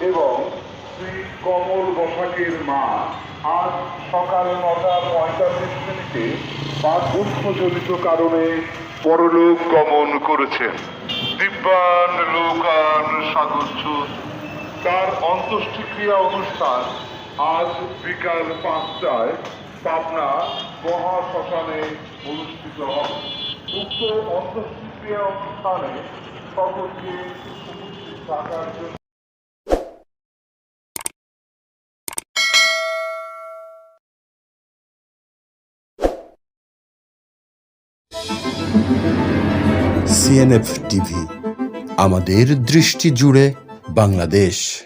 এবং শ্রী কমল বসাকের মা আজ সকাল নটা পঁয়তাল্লিশ মিনিটে বার্ধক্যজনিত কারণে পরলোক গমন করেছেন। দিব্যান লোকান সাগরছ তার অন্ত্যেষ্টিক্রিয়া অনুষ্ঠান আজ বিকাল পাঁচটায় পাবনা মহাশ্মশানে অনুষ্ঠিত হবে। উক্ত অন্ত্যেষ্টিক্রিয়া অনুষ্ঠানে সকলকে উপস্থিত থাকার জন্য সিএনএফ টিভি আমাদের দৃষ্টি জুড়ে বাংলাদেশ।